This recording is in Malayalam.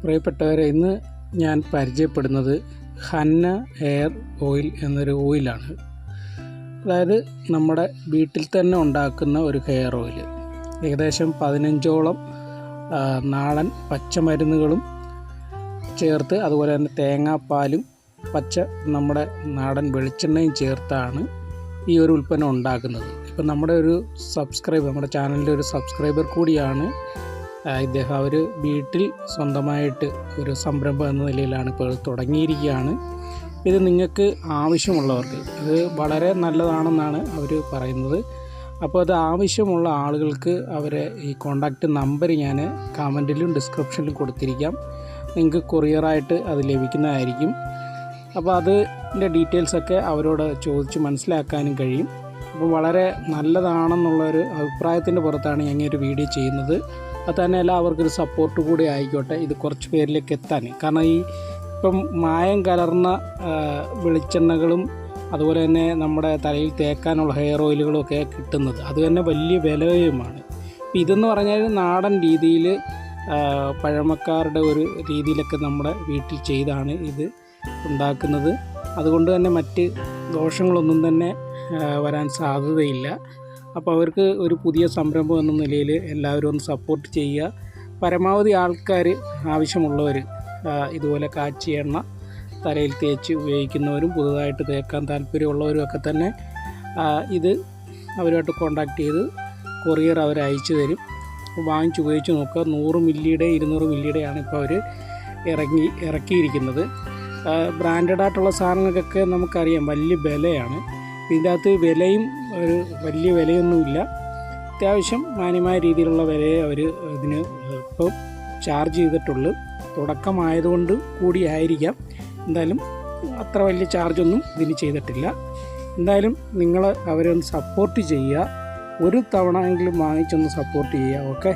പ്രിയപ്പെട്ടവരെ ഇന്ന് ഞാൻ പരിചയപ്പെടുന്നത് ഹന്ന എയർ ഓയിൽ എന്നൊരു ഓയിലാണ്. അതായത് നമ്മുടെ വീട്ടിൽ തന്നെ ഉണ്ടാക്കുന്ന ഒരു ഹെയർ ഓയിൽ. ഏകദേശം പതിനഞ്ചോളം നാടൻ പച്ചമരുന്നുകളും ചേർത്ത് അതുപോലെ തന്നെ തേങ്ങാപ്പാലും പച്ച നമ്മുടെ നാടൻ വെളിച്ചെണ്ണയും ചേർത്താണ് ഈ ഒരു ഉൽപ്പന്നം ഉണ്ടാക്കുന്നത്. ഇപ്പം നമ്മുടെ ഒരു സബ്സ്ക്രൈബർ നമ്മുടെ ചാനലിന്റെ ഒരു സബ്സ്ക്രൈബർ കൂടിയാണ് ഇദ്ദേഹം അവർ വീട്ടിൽ സ്വന്തമായിട്ട് ഒരു സംരംഭം എന്ന നിലയിലാണ് ഇപ്പോൾ തുടങ്ങിയിരിക്കുകയാണ്. ഇത് നിങ്ങൾക്ക് ആവശ്യമുള്ളവർക്ക് ഇത് വളരെ നല്ലതാണെന്നാണ് അവർ പറയുന്നത്. അപ്പോൾ അത് ആവശ്യമുള്ള ആളുകൾക്ക് അവരെ ഈ കോണ്ടാക്റ്റ് നമ്പർ ഞാൻ കമന്റിലും ഡിസ്ക്രിപ്ഷനിലും കൊടുത്തിരിക്കാം. നിങ്ങൾക്ക് കൊറിയറായിട്ട് അത് ലഭിക്കുന്നതായിരിക്കും. അപ്പോൾ അതിന്റെ ഡീറ്റെയിൽസൊക്കെ അവരോട് ചോദിച്ച് മനസ്സിലാക്കാനും കഴിയും. അപ്പോൾ വളരെ നല്ലതാണെന്നുള്ളൊരു അഭിപ്രായത്തിന്റെ പുറത്താണ് ഈ ഒരു വീഡിയോ ചെയ്യുന്നത്. അത് തന്നെ അവർക്കൊരു സപ്പോർട്ട് കൂടി ആയിക്കോട്ടെ. ഇത് കുറച്ച് പേരിലേക്ക് എത്താൻ. കാരണം ഈ ഇപ്പം മായം കലർന്ന വെളിച്ചെണ്ണകളും അതുപോലെ തന്നെ നമ്മുടെ തലയിൽ തേക്കാനുള്ള ഹെയർ ഓയിലുകളും ഒക്കെ കിട്ടുന്നത്. അത് തന്നെ വലിയ വിലയുമാണ്. ഇപ്പം ഇതെന്ന് പറഞ്ഞാൽ നാടൻ രീതിയിൽ പഴമക്കാരുടെ ഒരു രീതിയിലൊക്കെ നമ്മുടെ വീട്ടിൽ ചെയ്താണ് ഇത് ഉണ്ടാക്കുന്നത്. അതുകൊണ്ട് തന്നെ മറ്റ് ദോഷങ്ങളൊന്നും തന്നെ വരാൻ സാധ്യതയില്ല. അപ്പോൾ അവർക്ക് ഒരു പുതിയ സംരംഭം എന്ന നിലയിൽ എല്ലാവരും ഒന്ന് സപ്പോർട്ട് ചെയ്യുക. പരമാവധി ആൾക്കാർ ആവശ്യമുള്ളവർ ഇതുപോലെ കാച്ചിയ എണ്ണ തലയിൽ തേച്ച് ഉപയോഗിക്കുന്നവരും പുതുതായിട്ട് തേക്കാൻ താല്പര്യമുള്ളവരും ഒക്കെ തന്നെ ഇത് അവരുമായിട്ട് കോണ്ടാക്ട് ചെയ്ത് കൊറിയർ അവർ അയച്ചു തരും. വാങ്ങിച്ച് ഉപയോഗിച്ച് നോക്കുക. നൂറ് മില്ലിയുടെ ഇരുന്നൂറ് മില്ലിയുടെയാണ് ഇപ്പോൾ അവർ ഇറങ്ങി ഇറക്കിയിരിക്കുന്നത്. ബ്രാൻഡഡ് ആയിട്ടുള്ള സാധനങ്ങൾക്കൊക്കെ നമുക്കറിയാം വലിയ വിലയാണ്. ഇതിന്റെ അകത്ത് വിലയും ഒരു വലിയ വിലയൊന്നുമില്ല. അത്യാവശ്യം മാന്യമായ രീതിയിലുള്ള വിലയെ അവർ ഇതിന് ഇപ്പം ചാർജ് ചെയ്തിട്ടുള്ളൂ. തുടക്കമായതുകൊണ്ട് കൂടിയായിരിക്കാം എന്തായാലും അത്ര വലിയ ചാർജൊന്നും ഇതിന് ചെയ്തിട്ടില്ല. എന്തായാലും നിങ്ങൾ അവരെ ഒന്ന് സപ്പോർട്ട് ചെയ്യുക. ഒരു തവണ എങ്കിലും വാങ്ങിച്ചൊന്ന് സപ്പോർട്ട് ചെയ്യുക. ഓക്കെ?